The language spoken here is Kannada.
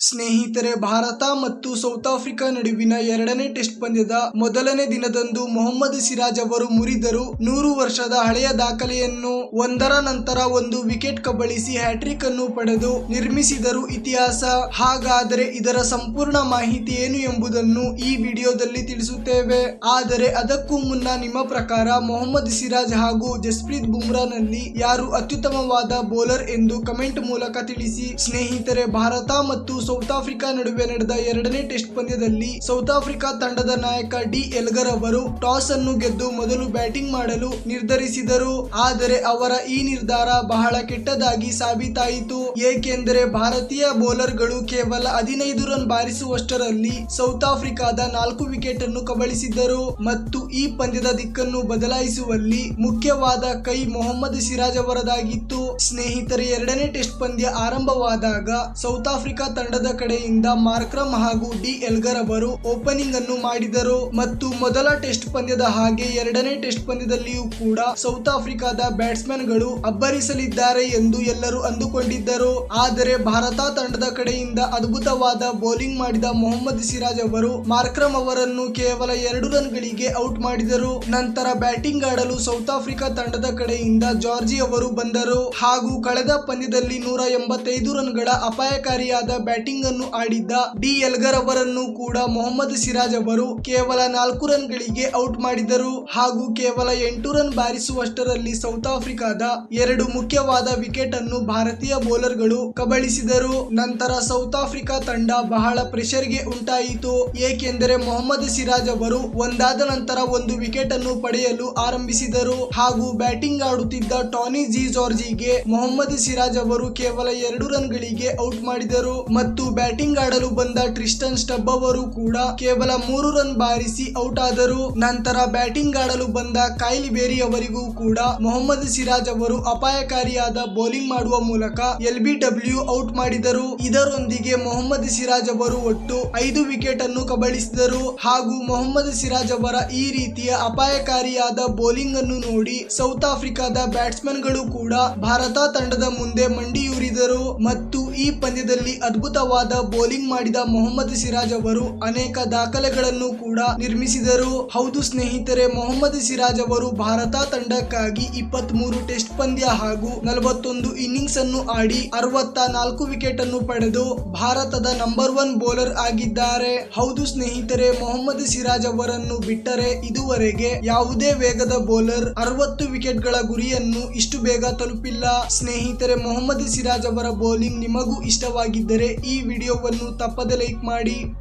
ಸ್ನೇಹಿತರೆ, ಭಾರತ ಮತ್ತು ಸೌತ್ ಆಫ್ರಿಕಾ ನಡುವಿನ ಎರಡನೇ ಟೆಸ್ಟ್ ಪಂದ್ಯದ ಮೊದಲನೇ ದಿನದಂದು ಮೊಹಮ್ಮದ್ ಸಿರಾಜ್ ಅವರು ಮುರಿದರು ನೂರು ವರ್ಷದ ಹಳೆಯ ದಾಖಲೆಯನ್ನು ಒಂದರ ನಂತರ ಒಂದು ವಿಕೆಟ್ ಕಬಳಿಸಿ ಹ್ಯಾಟ್ರಿಕ್ ಅನ್ನು ಪಡೆದು ನಿರ್ಮಿಸಿದರು ಇತಿಹಾಸ. ಹಾಗಾದರೆ ಇದರ ಸಂಪೂರ್ಣ ಮಾಹಿತಿ ಏನು ಎಂಬುದನ್ನು ಈ ವಿಡಿಯೋದಲ್ಲಿ ತಿಳಿಸುತ್ತೇವೆ. ಆದರೆ ಅದಕ್ಕೂ ಮುನ್ನ ನಿಮ್ಮ ಪ್ರಕಾರ ಮೊಹಮ್ಮದ್ ಸಿರಾಜ್ ಹಾಗೂ ಜಸ್ಪ್ರೀತ್ ಬುಮ್ರಾನಲ್ಲಿ ಯಾರು ಅತ್ಯುತ್ತಮವಾದ ಬೌಲರ್ ಎಂದು ಕಮೆಂಟ್ ಮೂಲಕ ತಿಳಿಸಿ. ಸ್ನೇಹಿತರೆ, ಭಾರತ ಮತ್ತು ಸೌತ್ ಆಫ್ರಿಕಾ ನಡುವೆ ನಡೆದ ಎರಡನೇ ಟೆಸ್ಟ್ ಪಂದ್ಯದಲ್ಲಿ ಸೌತ್ ಆಫ್ರಿಕಾ ತಂಡದ ನಾಯಕ ಡಿ ಎಲ್ಗರ್ ಅವರು ಟಾಸ್ ಅನ್ನು ಗೆದ್ದು ಮೊದಲು ಬ್ಯಾಟಿಂಗ್ ಮಾಡಲು ನಿರ್ಧರಿಸಿದರು. ಆದರೆ ಅವರ ಈ ನಿರ್ಧಾರ ಬಹಳ ಕೆಟ್ಟದಾಗಿ ಸಾಬೀತಾಯಿತು. ಏಕೆಂದರೆ ಭಾರತೀಯ ಬೌಲರ್ಗಳು ಕೇವಲ ಹದಿನೈದು ರನ್ ಬಾರಿಸುವಷ್ಟರಲ್ಲಿ ಸೌತ್ ಆಫ್ರಿಕಾದ ನಾಲ್ಕು ವಿಕೆಟ್ ಅನ್ನು ಕಬಳಿಸಿದ್ದರು. ಮತ್ತು ಈ ಪಂದ್ಯದ ದಿಕ್ಕನ್ನು ಬದಲಾಯಿಸುವಲ್ಲಿ ಮುಖ್ಯವಾದ ಕೈ ಮೊಹಮ್ಮದ್ ಸಿರಾಜ್ ಅವರದಾಗಿತ್ತು. ಸ್ನೇಹಿತರೆ, ಎರಡನೇ ಟೆಸ್ಟ್ ಪಂದ್ಯ ಆರಂಭವಾದಾಗ ಸೌತ್ ಆಫ್ರಿಕಾ ತಂಡದ ಕಡೆಯಿಂದ ಮಾರ್ಕ್ರಮ್ ಹಾಗೂ ಡಿ ಎಲ್ಗರ್ ಅವರು ಓಪನಿಂಗ್ ಅನ್ನು ಮಾಡಿದರು. ಮತ್ತು ಮೊದಲ ಟೆಸ್ಟ್ ಪಂದ್ಯದ ಹಾಗೆ ಎರಡನೇ ಟೆಸ್ಟ್ ಪಂದ್ಯದಲ್ಲಿಯೂ ಕೂಡ ಸೌತ್ ಆಫ್ರಿಕಾದ ಬ್ಯಾಟ್ಸ್ಮನ್ಗಳು ಅಬ್ಬರಿಸಲಿದ್ದಾರೆ ಎಂದು ಎಲ್ಲರೂ ಅಂದುಕೊಂಡಿದ್ದರು. ಆದರೆ ಭಾರತ ತಂಡದ ಕಡೆಯಿಂದ ಅದ್ಭುತವಾದ ಬೌಲಿಂಗ್ ಮಾಡಿದ ಮೊಹಮ್ಮದ್ ಸಿರಾಜ್ ಅವರು ಮಾರ್ಕ್ರಮ್ ಅವರನ್ನು ಕೇವಲ ಎರಡು ರನ್ ಗಳಿಗೆ ಔಟ್ ಮಾಡಿದರು. ನಂತರ ಬ್ಯಾಟಿಂಗ್ ಆಡಲು ಸೌತ್ ಆಫ್ರಿಕಾ ತಂಡದ ಕಡೆಯಿಂದ ಜಾರ್ಜಿ ಅವರು ಬಂದರು. ಹಾಗೂ ಕಳೆದ ಪಂದ್ಯದಲ್ಲಿ ನೂರ ಎಂಬತ್ತೈದು ರನ್ಗಳ ಅಪಾಯಕಾರಿಯಾದ ಬ್ಯಾಟಿಂಗ್ ಅನ್ನು ಆಡಿದ್ದ ಡಿ ಎಲ್ಗರ್ ಅವರನ್ನು ಕೂಡ ಮೊಹಮ್ಮದ್ ಸಿರಾಜ್ ಅವರು ಕೇವಲ ನಾಲ್ಕು ರನ್ ಗಳಿಗೆ ಔಟ್ ಮಾಡಿದರು. ಹಾಗೂ ಕೇವಲ ಎಂಟು ರನ್ ಬಾರಿಸುವಷ್ಟರಲ್ಲಿ ಸೌತ್ ಆಫ್ರಿಕಾದ ಎರಡು ಮುಖ್ಯವಾದ ವಿಕೆಟ್ ಅನ್ನು ಭಾರತೀಯ ಬೌಲರ್ಗಳು ಕಬಳಿಸಿದರು. ನಂತರ ಸೌತ್ ಆಫ್ರಿಕಾ ತಂಡ ಬಹಳ ಪ್ರೆಷರ್ಗೆ ಉಂಟಾಯಿತು. ಏಕೆಂದರೆ ಮೊಹಮ್ಮದ್ ಸಿರಾಜ್ ಅವರು ಒಂದಾದ ನಂತರ ಒಂದು ವಿಕೆಟ್ ಅನ್ನು ಪಡೆಯಲು ಆರಂಭಿಸಿದರು. ಹಾಗೂ ಬ್ಯಾಟಿಂಗ್ ಆಡುತ್ತಿದ್ದ ಟಾನಿ ಜಿ ಜಾರ್ಜಿಗೆ ಮೊಹಮ್ಮದ್ ಸಿರಾಜ್ ಅವರು ಕೇವಲ ಎರಡು ರನ್ ಗಳಿಗೆ ಔಟ್ ಮಾಡಿದರು. ಮತ್ತು ಬ್ಯಾಟಿಂಗ್ ಆಡಲು ಬಂದ ಟ್ರಿಸ್ಟನ್ ಸ್ಟಬ್ ಅವರು ಕೂಡ ಕೇವಲ ಮೂರು ರನ್ ಬಾರಿಸಿ ಔಟ್ ಆದರು. ನಂತರ ಬ್ಯಾಟಿಂಗ್ ಆಡಲು ಬಂದ ಕೈಲ್ ಬೇರಿ ಅವರಿಗೂ ಕೂಡ ಮೊಹಮ್ಮದ್ ಸಿರಾಜ್ ಅವರು ಅಪಾಯಕಾರಿಯಾದ ಬೌಲಿಂಗ್ ಮಾಡುವ ಮೂಲಕ ಎಲ್ ಬಿ ಡಬ್ಲ್ಯೂ ಔಟ್ ಮಾಡಿದರು. ಇದರೊಂದಿಗೆ ಮೊಹಮ್ಮದ್ ಸಿರಾಜ್ ಅವರು ಒಟ್ಟು ಐದು ವಿಕೆಟ್ ಅನ್ನು ಕಬಳಿಸಿದರು. ಹಾಗೂ ಮೊಹಮ್ಮದ್ ಸಿರಾಜ್ ಅವರ ಈ ರೀತಿಯ ಅಪಾಯಕಾರಿಯಾದ ಬೌಲಿಂಗ್ ಅನ್ನು ನೋಡಿ ಸೌತ್ ಆಫ್ರಿಕಾದ ಬ್ಯಾಟ್ಸ್ಮನ್ಗಳು ಕೂಡ ಭಾರತ ತಂಡದ ಮುಂದೆ ಮಂಡಿಯೂರಿದರು. ಮತ್ತು ಈ ಪಂದ್ಯದಲ್ಲಿ ಅದ್ಭುತವಾದ ಬೌಲಿಂಗ್ ಮಾಡಿದ ಮೊಹಮ್ಮದ್ ಸಿರಾಜ್ ಅವರು ಅನೇಕ ದಾಖಲೆಗಳನ್ನು ಕೂಡ ನಿರ್ಮಿಸಿದರು. ಹೌದು ಸ್ನೇಹಿತರೆ, ಮೊಹಮ್ಮದ್ ಸಿರಾಜ್ ಅವರು ಭಾರತ ತಂಡಕ್ಕಾಗಿ ಇಪ್ಪತ್ತ್ ಮೂರು ಟೆಸ್ಟ್ ಪಂದ್ಯ ಹಾಗೂ ನಲವತ್ತೊಂದು ಇನ್ನಿಂಗ್ಸ್ ಅನ್ನು ಆಡಿ ಅರವತ್ತ ನಾಲ್ಕು ವಿಕೆಟ್ ಅನ್ನು ಪಡೆದು ಭಾರತದ ನಂಬರ್ ಒನ್ ಬೌಲರ್ ಆಗಿದ್ದಾರೆ. ಹೌದು ಸ್ನೇಹಿತರೆ, ಮೊಹಮ್ಮದ್ ಸಿರಾಜ್ ಅವರನ್ನು ಬಿಟ್ಟರೆ ಇದುವರೆಗೆ ಯಾವುದೇ ವೇಗದ ಬೌಲರ್ ಅರವತ್ತು ವಿಕೆಟ್ಗಳ ಗುರಿಯನ್ನು ಇಷ್ಟು ಬೇಗ ತಲುಪಿಲ್ಲ. ಸ್ನೇಹಿತರೆ, ಮೊಹಮ್ಮದ್ ಸಿರಾಜ್ ಅವರ ಬೌಲಿಂಗ್ ನಿಮಗೂ ಇಷ್ಟವಾಗಿದ್ದರೆ ಈ ವಿಡಿಯೋವನ್ನು ತಪ್ಪದೆ ಲೈಕ್ ಮಾಡಿ.